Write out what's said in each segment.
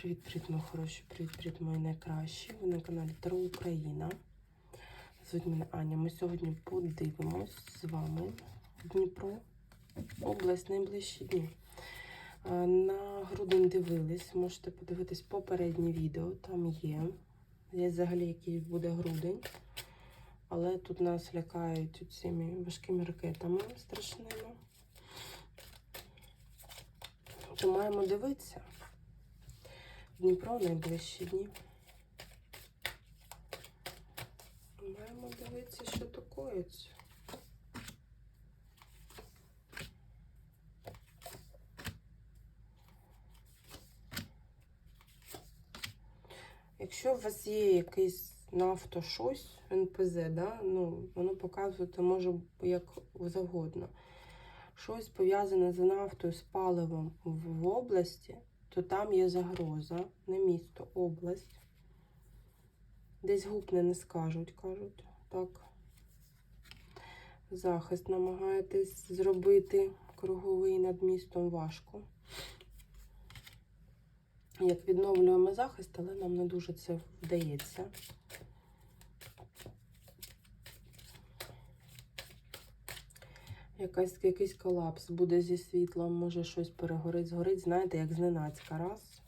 Привіт-привіт, мої хороші, привіт-привіт, мої найкращі. Ви на каналі Таро Україна. Звуть мене Аня. Ми сьогодні подивимось з вами Дніпро, область найближчі дні. Е, На грудень дивились, можете подивитись попереднє відео, там є. Є взагалі, який буде грудень. Але тут нас лякають цими важкими ракетами страшними. То маємо дивитися. Дніпро найближчі дні. Маємо дивитися, що такоється. Якщо у вас є якийсь нафто щось, НПЗ, да? ну, воно показувати може як завгодно. Щось пов'язане з нафтою, з паливом в області, то там є загроза, не місто, область. Десь гупне не скажуть, кажуть. Так. Захист намагаєтесь зробити круговий над містом важко. Як відновлюємо захист, але нам не дуже це вдається. Якась, якийсь колапс буде зі світлом, може щось перегорить, згорить. Знаєте, як зненацька раз.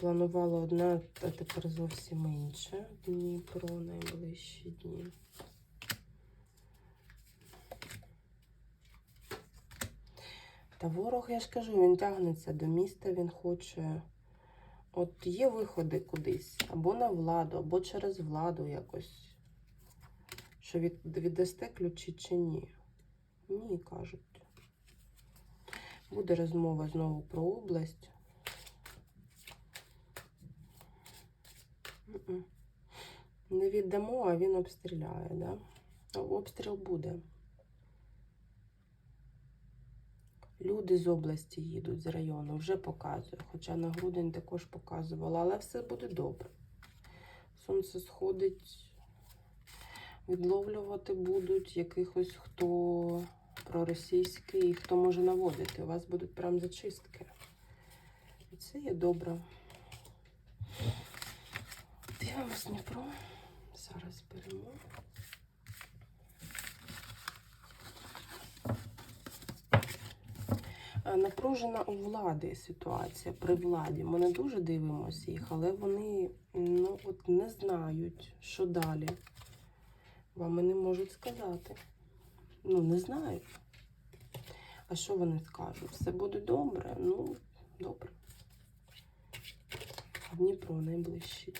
Планувала одне, а тепер зовсім інше. Дніпро найближчі дні. Та ворог, я ж кажу, він тягнеться до міста, він хоче. От є виходи кудись, або на владу, або через владу якось. Що від, віддасте ключі чи ні. Ні, кажуть. Буде розмова знову про область. Не віддамо, а він обстріляє, да? Обстріл буде. Люди з області їдуть, з району, вже показує. Хоча на грудень також показувала, але все буде добре. Сонце сходить, відловлювати будуть якихось хто проросійський, хто може наводити. У вас будуть прям зачистки. І це є добре. Дивимось Дніпро. Зараз беремо. Е, Напружена у влади ситуація при владі. Ми не дуже дивимося їх, але вони ну, от не знають, що далі. Вам не можуть сказати. Ну, не знають. А що вони скажуть? Все буде добре? Ну, добре. Дніпро найближчий.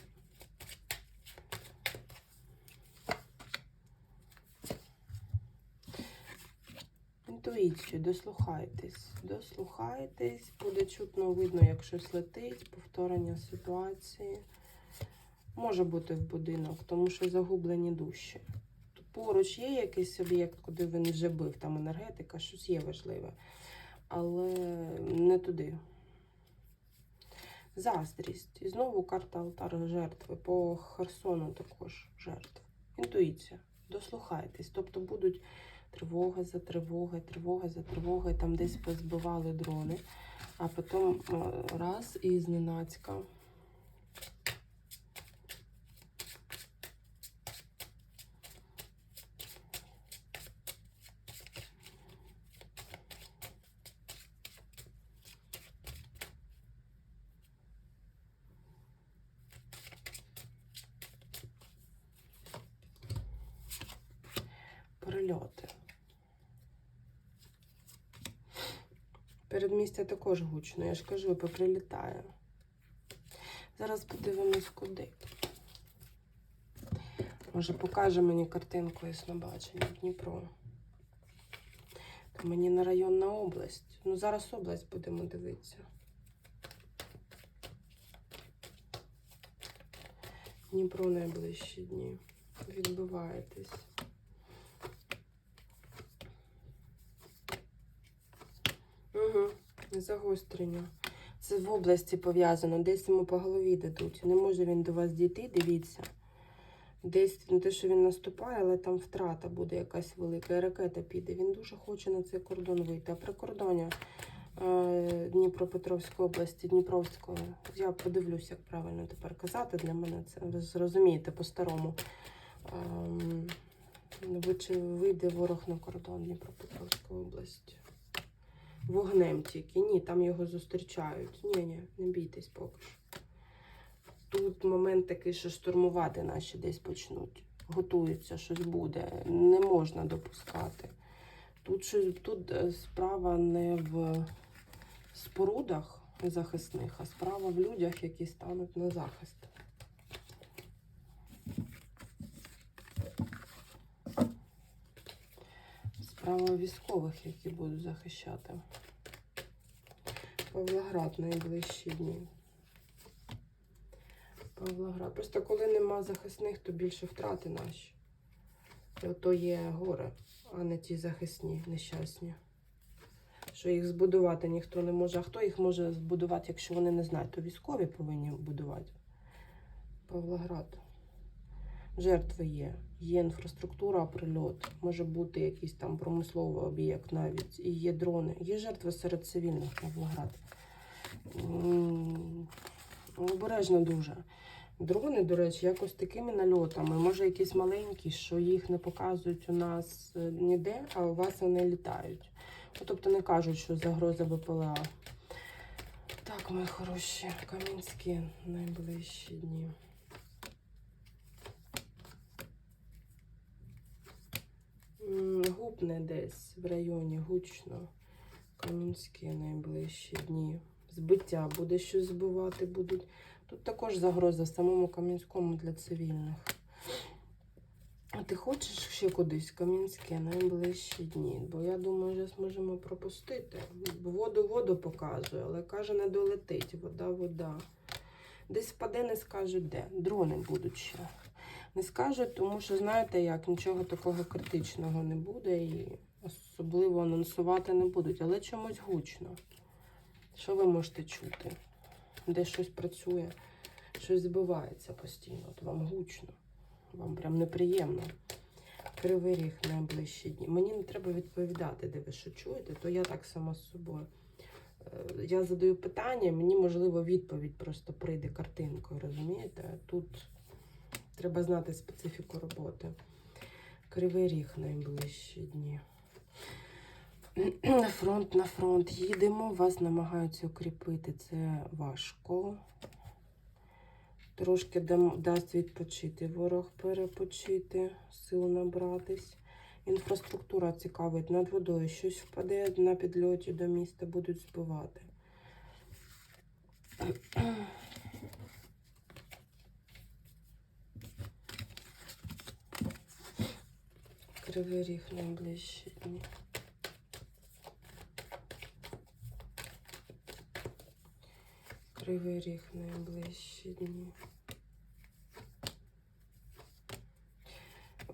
Інтуїцію, дослухайтесь, дослухайтесь, буде чутно видно, як щось летить, повторення ситуації. Може бути в будинок, тому що загублені душі. Поруч є якийсь об'єкт, куди він вже бив, там енергетика, щось є важливе, але не туди. Заздрість. І знову карта алтар жертви. По Херсону також жертв. Інтуїція. Дослухайтесь. Тобто будуть тривога за тривогою, тривога за тривогою, там десь позбивали дрони, а потім е, раз і зненацька. Перельоти. Передмістя також гучно, я ж кажу, поприлітає. Зараз подивимось куди. Може, покаже мені картинку яснобачення Дніпро. То мені на районна область. Ну, зараз область будемо дивитися. Дніпро найближчі дні. Відбиваєтесь. Угу, загострення. Це в області пов'язано, десь йому по голові дадуть. Не може він до вас дійти, дивіться. Десь не те, що він наступає, але там втрата буде якась велика, і ракета піде. Він дуже хоче на цей кордон вийти. А прикордоння е, Дніпропетровської області, Дніпровської. Я подивлюсь, як правильно тепер казати. Для мене це ви зрозумієте по-старому. Чи вийде ворог на кордон Дніпропетровської області? Вогнем тільки. Ні, там його зустрічають. Ні, ні, не бійтесь поки. Тут момент такий, що штурмувати наші десь почнуть. Готуються, щось буде. Не можна допускати. Тут, щось, тут е, справа не в спорудах захисних, а справа в людях, які стануть на захист. Справа військових, які будуть захищати. Павлоград найближчі дні. Павлоград. Просто коли нема захисних, то більше втрати наші. І ото є горе, а не ті захисні, нещасні. Що їх збудувати ніхто не може. А хто їх може збудувати, якщо вони не знають, то військові повинні будувати. Павлоград. Жертви є. Є інфраструктура, прильот, може бути якийсь там промисловий об'єкт навіть. І є дрони. Є жертви серед цивільних Павлоград. Обережно дуже. Дрони, до речі, якось такими нальотами. Може, якісь маленькі, що їх не показують у нас е, ніде, а у вас вони літають. Ну, Тобто не кажуть, що загроза БПЛА. Так, мої хороші, Кам'янські найближчі дні. М, десь в районі гучно. Кам'янські найближчі дні. Збиття буде щось збивати будуть. Тут також загроза самому Кам'янському для цивільних. А ти хочеш ще кудись Кам'янське найближчі дні? Бо я думаю, зараз можемо пропустити. Воду воду показує, але каже, не долетить. Вода, вода. Десь впаде, не скажуть де. Дрони будуть ще. Не скажуть, тому що, знаєте як, нічого такого критичного не буде і особливо анонсувати не будуть, але чомусь гучно. Що ви можете чути? Де щось працює, щось збивається постійно, от вам гучно, вам прям неприємно. Кривий ріг найближчі дні. Мені не треба відповідати, де ви що чуєте, то я так сама з собою. Е, Я задаю питання, мені можливо відповідь просто прийде картинкою, розумієте? Тут треба знати специфіку роботи. Кривий ріг найближчі дні. На фронт, на фронт їдемо, вас намагаються укріпити. Це важко. Трошки дасть відпочити ворог перепочити, сил набратись. Інфраструктура цікавить, над водою щось впаде на підльоті до міста, будуть збивати. Кривий ріг найближчі дні. Кривий ріг найближчі дні.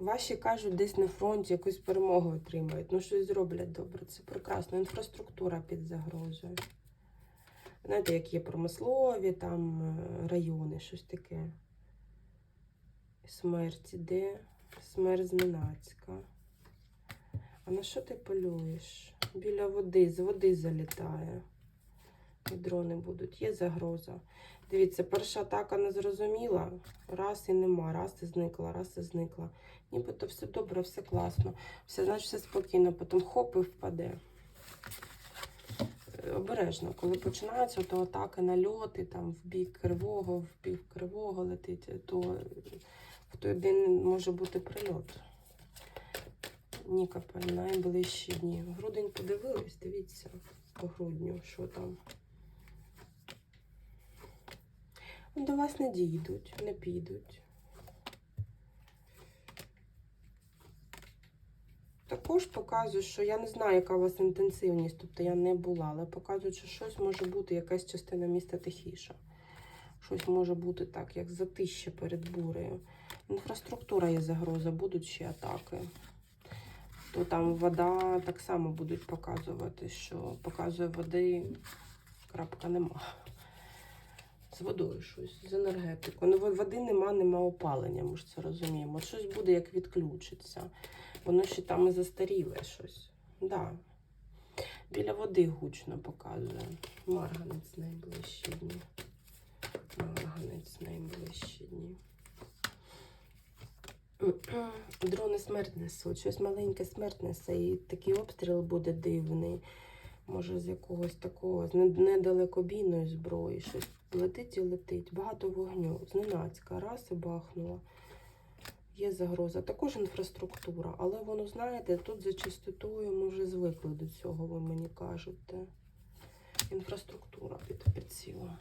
Ваші кажуть, десь на фронті якусь перемогу отримають. Ну, щось зроблять добре. Це прекрасно. Інфраструктура під загрозою. Знаєте, як є промислові там е, райони, щось таке. Смерть іде, смерть зненацька. А на що ти полюєш? Біля води, з води залітає. І дрони будуть. Є загроза. Дивіться, перша атака не зрозуміла. Раз і нема, раз і зникла, раз і зникла. Нібито все добре, все класно. Все, значить, все спокійно. Потім хоп і впаде. Е, Обережно, коли починаються, то атаки нальоти, там в бік кривого, в бік кривого летить, то е, в той день може бути прильот. Нікопель, найближчі дні. Грудень подивились, дивіться по грудню, що там. До вас не дійдуть, не підуть. Також показують, що я не знаю, яка у вас інтенсивність, тобто я не була, але показують, що щось може бути, якась частина міста тихіша. Щось може бути так, як затище перед бурею. Інфраструктура є загроза, будуть ще атаки. То там вода так само будуть показувати, що показує води, крапка нема. З водою щось, з енергетикою. Ну, води нема, нема опалення, ми ж це розуміємо. Щось буде, як відключиться. Воно ще там і застаріле щось. Да. Біля води гучно показує. Марганець найближчі дні. Марганець найближчі дні. Дрони смерть несуть. Щось маленьке смерть несе, і такий обстріл буде дивний. Може, з якогось такого, з недалекобійної зброї. Щось летить і летить. Багато вогню. Зненацька. Раз і бахнула. Є загроза. Також інфраструктура, але воно, знаєте, тут за чистотою ми вже звикли до цього, ви мені кажете. Інфраструктура під прицілом.